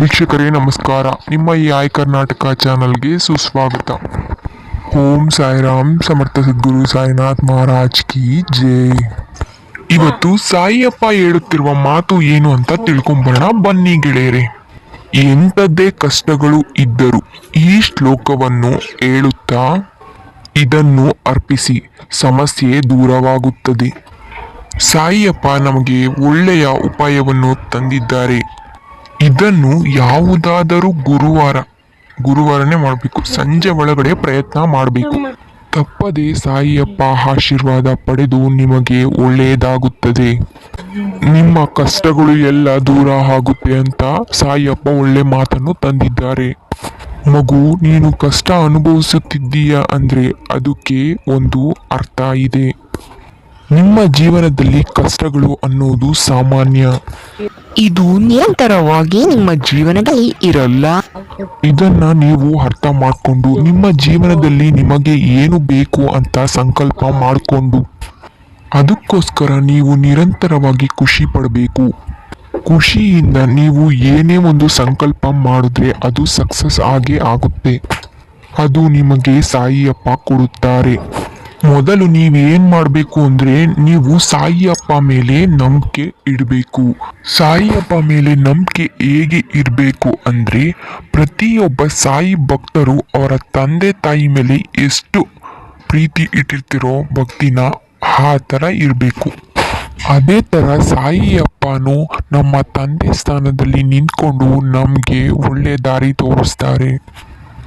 ವೀಕ್ಷಕರೇ, ನಮಸ್ಕಾರ. ನಿಮ್ಮ ಈ ಆಯ್ ಕರ್ನಾಟಕ ಚಾನಲ್ಗೆ ಸುಸ್ವಾಗತ. ಓಂ ಸಾಯಿರಾಮ್ ಸಮರ್ಥ ಸದ್ಗುರು ಸಾಯಿನಾಥ್ ಮಹಾರಾಜ್ ಕಿ ಜೈ. ಇವತ್ತು ಸಾಯಿಯಪ್ಪ ಹೇಳುತ್ತಿರುವ ಮಾತು ಏನು ಅಂತ ತಿಳ್ಕೊಂಬರೋಣ. ಬನ್ನಿ ಗೆಳೆಯರೆ. ಎಂಥದ್ದೇ ಕಷ್ಟಗಳು ಇದ್ದರೂ ಈ ಶ್ಲೋಕವನ್ನು ಹೇಳುತ್ತಾ ಇದನ್ನು ಅರ್ಪಿಸಿ ಸಮಸ್ಯೆ ದೂರವಾಗುತ್ತದೆ. ಸಾಯಿಯಪ್ಪ ನಮಗೆ ಒಳ್ಳೆಯ ಉಪಾಯವನ್ನು ತಂದಿದ್ದಾರೆ. ಇದನ್ನು ಯಾವುದಾದರೂ ಗುರುವಾರ, ಗುರುವಾರನೇ ಮಾಡಬೇಕು. ಸಂಜೆ ಒಳಗಡೆ ಪ್ರಯತ್ನ ಮಾಡಬೇಕು. ತಪ್ಪದೆ ಸಾಯಿಯಪ್ಪ ಆಶೀರ್ವಾದ ಪಡೆದು ನಿಮಗೆ ಒಳ್ಳೆಯದಾಗುತ್ತದೆ. ನಿಮ್ಮ ಕಷ್ಟಗಳು ಎಲ್ಲ ದೂರ ಆಗುತ್ತೆ ಅಂತ ಸಾಯಿಯಪ್ಪ ಒಳ್ಳೆ ಮಾತನ್ನು ತಂದಿದ್ದಾರೆ. ಮಗು, ನೀನು ಕಷ್ಟ ಅನುಭವಿಸುತ್ತಿದ್ದೀಯ ಅಂದ್ರೆ ಅದಕ್ಕೆ ಒಂದು ಅರ್ಥ ಇದೆ. ನಿಮ್ಮ ಜೀವನದಲ್ಲಿ ಕಷ್ಟಗಳು ಅನ್ನೋದು ಸಾಮಾನ್ಯ. ಇದು ನಿರಂತರವಾಗಿ ನಿಮ್ಮ ಜೀವನದಲ್ಲಿ ಇರಲ್ಲ. ಇದನ್ನ ನೀವು ಅರ್ಥ ಮಾಡಿಕೊಂಡು ನಿಮ್ಮ ಜೀವನದಲ್ಲಿ ನಿಮಗೆ ಏನು ಬೇಕು ಅಂತ ಸಂಕಲ್ಪ ಮಾಡಿಕೊಂಡು. ಅದಕ್ಕೋಸ್ಕರ ನೀವು ನಿರಂತರವಾಗಿ ಖುಷಿ ಪಡಬೇಕು. ಖುಷಿಯಿಂದ ನೀವು ಏನೇ ಒಂದು ಸಂಕಲ್ಪ ಮಾಡಿದ್ರೆ ಅದು ಸಕ್ಸಸ್ ಆಗೇ ಆಗುತ್ತೆ. ಅದು ನಿಮಗೆ ಸಾಯಿಯಪ್ಪ ಕೊಡುತ್ತಾರೆ. ಮೊದಲು ನೀವೇನ್ ಮಾಡಬೇಕು ಅಂದ್ರೆ ನೀವು ಸಾಯಿಯಪ್ಪ ಮೇಲೆ ನಂಬಿಕೆ ಇಡಬೇಕು. ಸಾಯಿಯಪ್ಪ ಮೇಲೆ ನಂಬಿಕೆ ಹೇಗೆ ಇರಬೇಕು ಅಂದ್ರೆ ಪ್ರತಿಯೊಬ್ಬ ಸಾಯಿ ಭಕ್ತರು ಅವರ ತಂದೆ ತಾಯಿ ಮೇಲೆ ಎಷ್ಟು ಪ್ರೀತಿ ಇಟ್ಟಿರ್ತಿರೋ ಭಕ್ತಿನ ಆ ಥರ ಇರಬೇಕು. ಅದೇ ಥರ ಸಾಯಿಯಪ್ಪನೂ ನಮ್ಮ ತಂದೆ ಸ್ಥಾನದಲ್ಲಿ ನಿಂತ್ಕೊಂಡು ನಮಗೆ ಒಳ್ಳೆ ದಾರಿ ತೋರಿಸ್ತಾರೆ.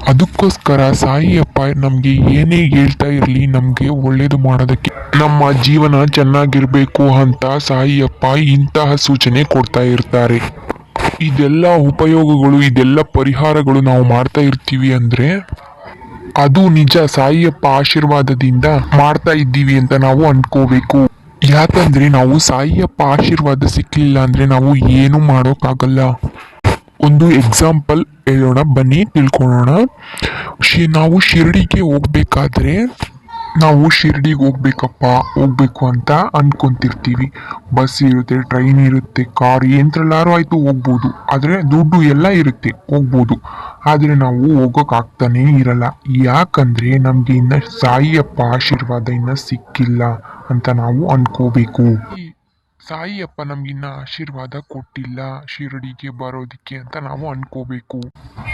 ಅದಕ್ಕೋಸ್ಕರ ಸಾಯಿಯಪ್ಪ ನಮಗೆ ಏನೇ ಹೇಳ್ತಾ ಇರಲಿ, ನಮಗೆ ಒಳ್ಳೇದು ಮಾಡೋದಕ್ಕೆ. ನಮ್ಮ ಜೀವನ ಚೆನ್ನಾಗಿರಬೇಕು ಅಂತ ಸಾಯಿಯಪ್ಪ ಇಂತಹ ಸೂಚನೆ ಕೊಡ್ತಾ ಇರ್ತಾರೆ. ಇದೆಲ್ಲ ಉಪಯೋಗಗಳು, ಇದೆಲ್ಲ ಪರಿಹಾರಗಳು ನಾವು ಮಾಡ್ತಾ ಇರ್ತೀವಿ ಅಂದ್ರೆ ಅದು ನಿಜ ಸಾಯಿಯಪ್ಪ ಆಶೀರ್ವಾದದಿಂದ ಮಾಡ್ತಾ ಇದ್ದೀವಿ ಅಂತ ನಾವು ಅಂದ್ಕೋಬೇಕು ಯಾಕಂದ್ರೆ ನಾವು ಸಾಯಿಯಪ್ಪ ಆಶೀರ್ವಾದ ಸಿಕ್ಕಲಿಲ್ಲ ಅಂದ್ರೆ ನಾವು ಏನು ಮಾಡೋಕ್ಕಾಗಲ್ಲ. ಒಂದು ಎಕ್ಸಾಂಪಲ್ ಹೇಳೋಣ. ಬನ್ನಿ, ತಿಳ್ಕೊಳ್ಳೋಣ. ಶಿ, ನಾವು ಶಿರ್ಡಿಗೆ ಹೋಗ್ಬೇಕಾದ್ರೆ ನಾವು ಶಿರಡಿಗೆ ಹೋಗ್ಬೇಕಪ್ಪ, ಹೋಗ್ಬೇಕು ಅಂತ ಅಂದ್ಕೊತಿರ್ತೀವಿ ಬಸ್ ಇರುತ್ತೆ ಟ್ರೈನ್ ಇರುತ್ತೆ ಕಾರ್ ಎಂತ್ರೆಲ್ಲಾರು ಆಯ್ತು ಹೋಗ್ಬೋದು. ಆದರೆ ದುಡ್ಡು ಎಲ್ಲ ಇರುತ್ತೆ, ಹೋಗ್ಬೋದು. ಆದರೆ ನಾವು ಹೋಗೋಕ್ಕಾಗ್ತಾನೇ ಇರಲ್ಲ. ಯಾಕಂದ್ರೆ ನಮ್ಗೆ ಇನ್ನ ಸಾಯಿಯಪ್ಪ ಆಶೀರ್ವಾದ ಇನ್ನ ಸಿಕ್ಕಿಲ್ಲ ಅಂತ ನಾವು ಅನ್ಕೋಬೇಕು. ಸಾಯಿಯಪ್ಪ ನಮ್ಗಿನ್ನ ಆಶೀರ್ವಾದ ಕೊಟ್ಟಿಲ್ಲ, ಶಿರಡಿಗೆ ಬರೋದಿಕ್ಕೆ ಅಂತ ನಾವು ಅನ್ಕೋಬೇಕು.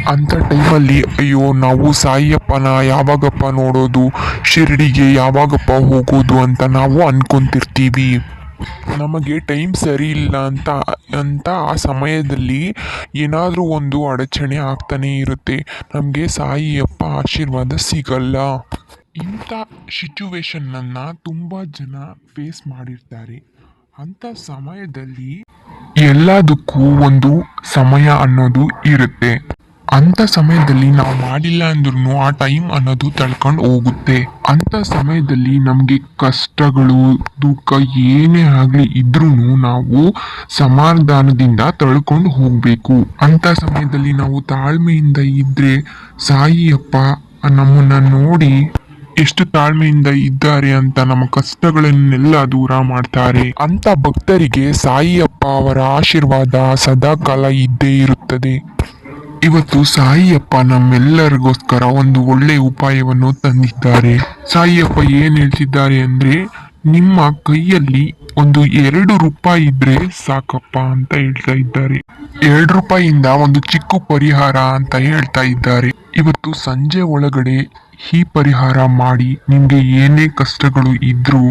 ಅಂತ ಟೈಮಲ್ಲಿ ಅಯ್ಯೋ, ನಾವು ಸಾಯಿಯಪ್ಪನ ಯಾವಾಗಪ್ಪ ನೋಡೋದು, ಶಿರಡಿಗೆ ಯಾವಾಗಪ್ಪ ಹೋಗೋದು ಅಂತ ನಾವು ಅನ್ಕೊಂತಿರ್ತೀವಿ. ನಮಗೆ ಟೈಮ್ ಸರಿ ಇಲ್ಲ ಅಂತ ಅಂತ ಆ ಸಮಯದಲ್ಲಿ ಏನಾದರೂ ಒಂದು ಅಡಚಣೆ ಆಗ್ತಾನೆ ಇರುತ್ತೆ. ನಮಗೆ ಸಾಯಿಯಪ್ಪ ಆಶೀರ್ವಾದ ಸಿಗಲ್ಲ. ಇಂಥ ಸಿಚುವೇಶನ್ನನ್ನು ತುಂಬ ಜನ ಫೇಸ್ ಮಾಡಿರ್ತಾರೆ. ಅಂಥ ಸಮಯದಲ್ಲಿ ಎಲ್ಲದಕ್ಕೂ ಒಂದು ಸಮಯ ಅನ್ನೋದು ಇರುತ್ತೆ. ಅಂತ ಸಮಯದಲ್ಲಿ ನಾವು ಮಾಡಿಲ್ಲ ಅಂದ್ರೂ ಆ ಟೈಮ್ ಅನ್ನೋದು ತಳ್ಕೊಂಡು ಹೋಗುತ್ತೆ. ಅಂತ ಸಮಯದಲ್ಲಿ ನಮಗೆ ಕಷ್ಟಗಳು, ದುಃಖ ಏನೇ ಆಗಲಿ ಇದ್ರೂ ನಾವು ಸಮಾಧಾನದಿಂದ ತಳ್ಕೊಂಡು ಹೋಗ್ಬೇಕು. ಅಂತ ಸಮಯದಲ್ಲಿ ನಾವು ತಾಳ್ಮೆಯಿಂದ ಇದ್ರೆ ಸಾಯಿಯಪ್ಪ ನಮ್ಮನ್ನ ನೋಡಿ ಎಷ್ಟು ತಾಳ್ಮೆಯಿಂದ ಇದ್ದಾರೆ ಅಂತ ನಮ್ಮ ಕಷ್ಟಗಳನ್ನೆಲ್ಲ ದೂರ ಮಾಡ್ತಾರೆ. ಅಂತ ಭಕ್ತರಿಗೆ ಸಾಯಿಯಪ್ಪ ಅವರ ಆಶೀರ್ವಾದ ಸದಾಕಾಲ ಇದ್ದೇ ಇರುತ್ತದೆ. ಇವತ್ತು ಸಾಯಿಯಪ್ಪ ನಮ್ಮೆಲ್ಲರಿಗೋಸ್ಕರ ಒಂದು ಒಳ್ಳೆ ಉಪಾಯವನ್ನು ತಂದಿದ್ದಾರೆ. ಸಾಯಿಯಪ್ಪ ಏನ್ ಹೇಳ್ತಿದ್ದಾರೆ ಅಂದ್ರೆ, ನಿಮ್ಮ ಕೈಯಲ್ಲಿ ಒಂದು ಎರಡು ರೂಪಾಯಿ ಇದ್ರೆ ಸಾಕಪ್ಪ ಅಂತ ಹೇಳ್ತಾ ಇದ್ದಾರೆ. ಎರಡು ರೂಪಾಯಿಯಿಂದ ಒಂದು ಚಿಕ್ಕ ಪರಿಹಾರ ಅಂತ ಹೇಳ್ತಾ ಇದ್ದಾರೆ. ಇವತ್ತು ಸಂಜೆ ಒಳಗಡೆ ಈ ಪರಿಹಾರ ಮಾಡಿ ನಿಮ್ಗೆ ಏನೇ ಕಷ್ಟಗಳು ಇದ್ರೂ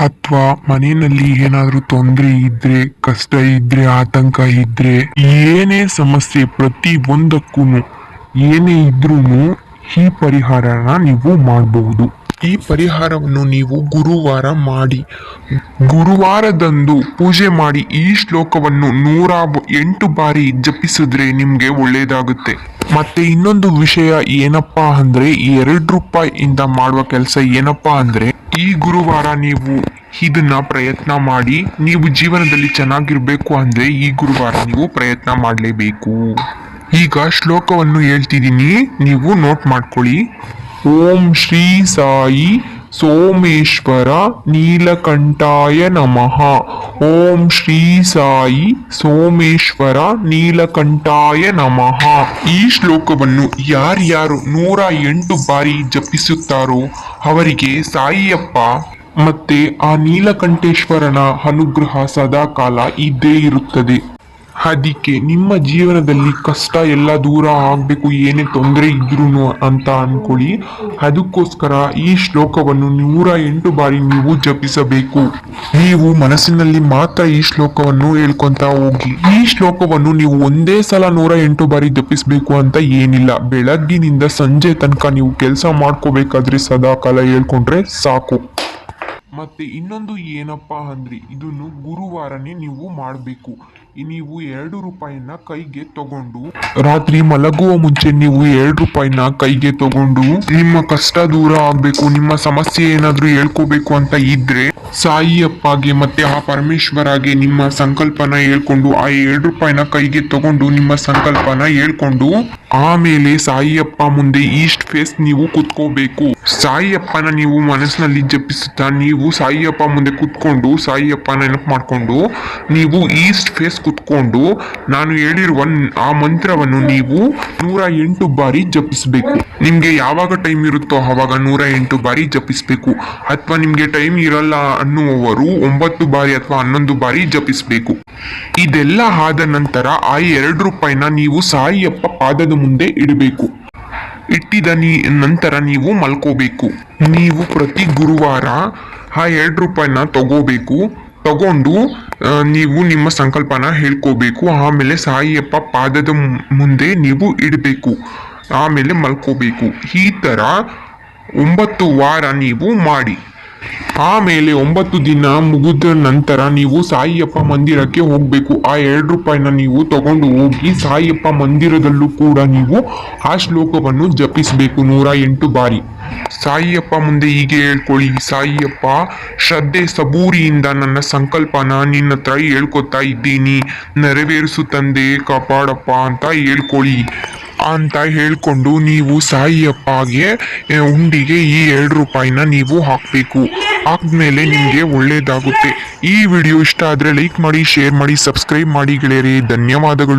ಅಥವಾ ಮನೆಯಲ್ಲಿ ಏನಾದ್ರೂ ತೊಂದರೆ ಇದ್ರೆ, ಕಷ್ಟ ಇದ್ರೆ, ಆತಂಕ ಇದ್ರೆ, ಏನೇ ಸಮಸ್ಯೆ ಪ್ರತಿ ಒಂದಕ್ಕೂ ಏನೇ ಇದ್ರೂ ಈ ಪರಿಹಾರನ ನೀವು ಮಾಡಬಹುದು. ಈ ಪರಿಹಾರವನ್ನು ನೀವು ಗುರುವಾರ ಮಾಡಿ. ಗುರುವಾರದಂದು ಪೂಜೆ ಮಾಡಿ ಈ ಶ್ಲೋಕವನ್ನು ನೂರ ಎಂಟು ಬಾರಿ ಜಪಿಸಿದ್ರೆ ನಿಮಗೆ ಒಳ್ಳೆಯದಾಗುತ್ತೆ ಮತ್ತೆ ಇನ್ನೊಂದು ವಿಷಯ ಏನಪ್ಪಾ ಅಂದ್ರೆ ಎರಡು ರೂಪಾಯಿಯಿಂದ ಮಾಡುವ ಕೆಲಸ ಏನಪ್ಪಾ ಅಂದ್ರೆ ಈ ಗುರುವಾರ ನೀವು ಇದನ್ನ ಪ್ರಯತ್ನ ಮಾಡಿ, ನೀವು ಜೀವನದಲ್ಲಿ ಚೆನ್ನಾಗಿರ್ಬೇಕು ಅಂದ್ರೆ ಈ ಗುರುವಾರ ನೀವು ಪ್ರಯತ್ನ ಮಾಡಲೇಬೇಕು. ಈಗ ಶ್ಲೋಕವನ್ನು ಹೇಳ್ತಿದ್ದೀನಿ, ನೀವು ನೋಟ್ ಮಾಡ್ಕೊಳ್ಳಿ. ಓಂ ಶ್ರೀ ಸಾಯಿ ಸೋಮೇಶ್ವರ ನೀಲಕಂಠಾಯ ನಮಃ. ಓಂ ಶ್ರೀ ಸಾಯಿ ಸೋಮೇಶ್ವರ ನೀಲಕಂಠಾಯ ನಮಃ. ಈ ಶ್ಲೋಕವನ್ನು ಯಾರ್ಯಾರು ನೂರ ಎಂಟು ಬಾರಿ ಜಪಿಸುತ್ತಾರೋ ಅವರಿಗೆ ಸಾಯಿಯಪ್ಪ, ಮತ್ತೆ ಆ ನೀಲಕಂಠೇಶ್ವರನ ಅನುಗ್ರಹ ಸದಾಕಾಲ ಇದ್ದೇ ಇರುತ್ತದೆ. ಅದಕ್ಕೆ ನಿಮ್ಮ ಜೀವನದಲ್ಲಿ ಕಷ್ಟ, ಎಲ್ಲ ದೂರ ಆಗಬೇಕು, ಏನೇ ತೊಂದರೆ ಇದ್ರೂ ಅಂತ ಅನ್ಕೊಳ್ಳಿ. ಅದಕ್ಕೋಸ್ಕರ ಈ ಶ್ಲೋಕವನ್ನು ನೂರ ಎಂಟು ಬಾರಿ ನೀವು ಜಪಿಸಬೇಕು. ನೀವು ಮನಸ್ಸಿನಲ್ಲಿ ಮಾತ್ರ ಈ ಶ್ಲೋಕವನ್ನು ಹೇಳ್ಕೊಂತ ಹೋಗಿ. ಈ ಶ್ಲೋಕವನ್ನು ನೀವು ಒಂದೇ ಸಲ ನೂರ ಎಂಟು ಬಾರಿ ಜಪಿಸಬೇಕು ಅಂತ ಏನಿಲ್ಲ. ಬೆಳಗ್ಗಿನಿಂದ ಸಂಜೆ ತನಕ ನೀವು ಕೆಲಸ ಮಾಡ್ಕೋಬೇಕಾದ್ರೆ ಸದಾ ಕಾಲ ಹೇಳ್ಕೊಂಡ್ರೆ ಸಾಕು. ಮತ್ತೆ ಇನ್ನೊಂದು ಏನಪ್ಪಾ ಅಂದ್ರೆ, ಇದನ್ನು ಗುರುವಾರನೇ ನೀವು ಮಾಡಬೇಕು. ನೀವು ಎರಡು ರೂಪಾಯಿನ ಕೈಗೆ ತಗೊಂಡು. ರಾತ್ರಿ ಮಲಗುವ ಮುಂಚೆ ನೀವು ಎರಡು ರೂಪಾಯಿನ ಕೈಗೆ ತಗೊಂಡು. ನಿಮ್ಮ ಕಷ್ಟ ದೂರ ಆಗ್ಬೇಕು, ನಿಮ್ಮ ಸಮಸ್ಯೆ ಏನಾದ್ರೂ ಹೇಳ್ಕೋಬೇಕು ಅಂತ ಇದ್ರೆ ಸಾಯಿ ಅಪ್ಪಗೆ ಮತ್ತೆ ಆ ಪರಮೇಶ್ವರಗೆ ನಿಮ್ಮ ಸಂಕಲ್ಪನ ಹೇಳ್ಕೊಂಡು, ಆ ಎರಡು ರೂಪಾಯಿನ ಕೈಗೆ ತಗೊಂಡು ನಿಮ್ಮ ಸಂಕಲ್ಪನ ಹೇಳ್ಕೊಂಡು ಆಮೇಲೆ ಸಾಯಿಯಪ್ಪ ಮುಂದೆ ಈಸ್ಟ್ ಫೇಸ್ ನೀವು ಕುತ್ಕೋಬೇಕು. ಸಾಯಿಯಪ್ಪನ ನೀವು ಮನಸ್ಸಿನಲ್ಲಿ ಜಪಿಸುತ್ತಾ ನೀವು ಸಾಯಿಯಪ್ಪ ಮುಂದೆ ಕುತ್ಕೊಂಡು ಸಾಯಿಯಪ್ಪ ನೆನಪು ಮಾಡ್ಕೊಂಡು ನೀವು ಈಸ್ಟ್ ಫೇಸ್ ಕುತ್ಕೊಂಡು ನಾನು ಹೇಳಿರುವ ಆ ಮಂತ್ರವನ್ನು ನೀವು ನೂರ ಎಂಟು ಬಾರಿ ಜಪಿಸಬೇಕು. ನಿಮ್ಗೆ ಯಾವಾಗ ಟೈಮ್ ಇರುತ್ತೋ ಆವಾಗ ನೂರ ಎಂಟು ಬಾರಿ ಜಪಿಸಬೇಕು. ಅಥವಾ ನಿಮ್ಗೆ ಟೈಮ್ ಇರಲ್ಲ ಅನ್ನುವವರು ಒಂಬತ್ತು ಬಾರಿ ಅಥವಾ ಹನ್ನೊಂದು ಬಾರಿ ಜಪಿಸಬೇಕು. ಇದೆಲ್ಲ ಆದ ನಂತರ ಆ ಎರಡು ರೂಪಾಯಿನ ನೀವು ಸಾಯಿಯಪ್ಪ ಪಾದದ ಮುಂದೆ ಇಡಬೇಕು. ಇಟ್ಟಿದ ನೀ, ನಂತರ ನೀವು ಮಲ್ಕೋಬೇಕು. ನೀವು ಪ್ರತಿ ಗುರುವಾರ ಆ ಎರಡು ರೂಪಾಯಿನ ತಗೋಬೇಕು. ತಗೊಂಡು ನೀವು ನಿಮ್ಮ ಸಂಕಲ್ಪನ ಹೇಳ್ಕೋಬೇಕು. ಆಮೇಲೆ ಸಾಯಿಯಪ್ಪ ಪಾದದ ಮುಂದೆ ನೀವು ಇಡಬೇಕು. ಆಮೇಲೆ ಮಲ್ಕೋಬೇಕು. ಈ ಥರ ಒಂಬತ್ತು ವಾರ ನೀವು ಮಾಡಿ. ಆಮೇಲೆ ಒಂಬತ್ತು ದಿನ ಮುಗಿದ ನಂತರ ನೀವು ಸಾಯಿಯಪ್ಪ ಮಂದಿರಕ್ಕೆ ಹೋಗಬೇಕು. ಆ ಎರಡು ರೂಪಾಯಿನ ನೀವು ತಗೊಂಡು ಹೋಗಿ ಸಾಯಿಯಪ್ಪ ಮಂದಿರದಲ್ಲೂ ಕೂಡ ನೀವು ಆ ಶ್ಲೋಕವನ್ನು ಜಪಿಸಬೇಕು ನೂರ ಎಂಟು ಬಾರಿ. ಸಾಯಿಯಪ್ಪ ಮುಂದೆ ಹೀಗೆ ಹೇಳ್ಕೊಳ್ಳಿ, ಸಾಯಿಯಪ್ಪ, ಶ್ರದ್ಧೆ ಸಬೂರಿಯಿಂದ ನನ್ನ ಸಂಕಲ್ಪನ ನಿನ್ನ ಹತ್ರ ಹೇಳ್ಕೊತಾ ಇದ್ದೀನಿ. ನೆರವೇರಿಸು ತಂದೆ, ಕಾಪಾಡಪ್ಪ ಅಂತ ಹೇಳ್ಕೊಳ್ಳಿ. ಅಂತ ಹೇಳಿಕೊಂಡು ನೀವು ಸಾಯಿ ಅಪ್ಪಗೆ ಉಂಡಿಗೆ ಈ ಎರಡು ರೂಪಾಯಿನ ನೀವು ಹಾಕಬೇಕು. ಹಾಕಿದ್ಮೇಲೆ ನಿಮಗೆ ಒಳ್ಳೆಯದಾಗುತ್ತೆ ಈ ವಿಡಿಯೋ ಇಷ್ಟ ಆದರೆ ಲೈಕ್ ಮಾಡಿ, ಶೇರ್ ಮಾಡಿ, ಸಬ್ಸ್ಕ್ರೈಬ್ ಮಾಡಿ ಗೆಳೆಯರಿ. ಧನ್ಯವಾದಗಳು.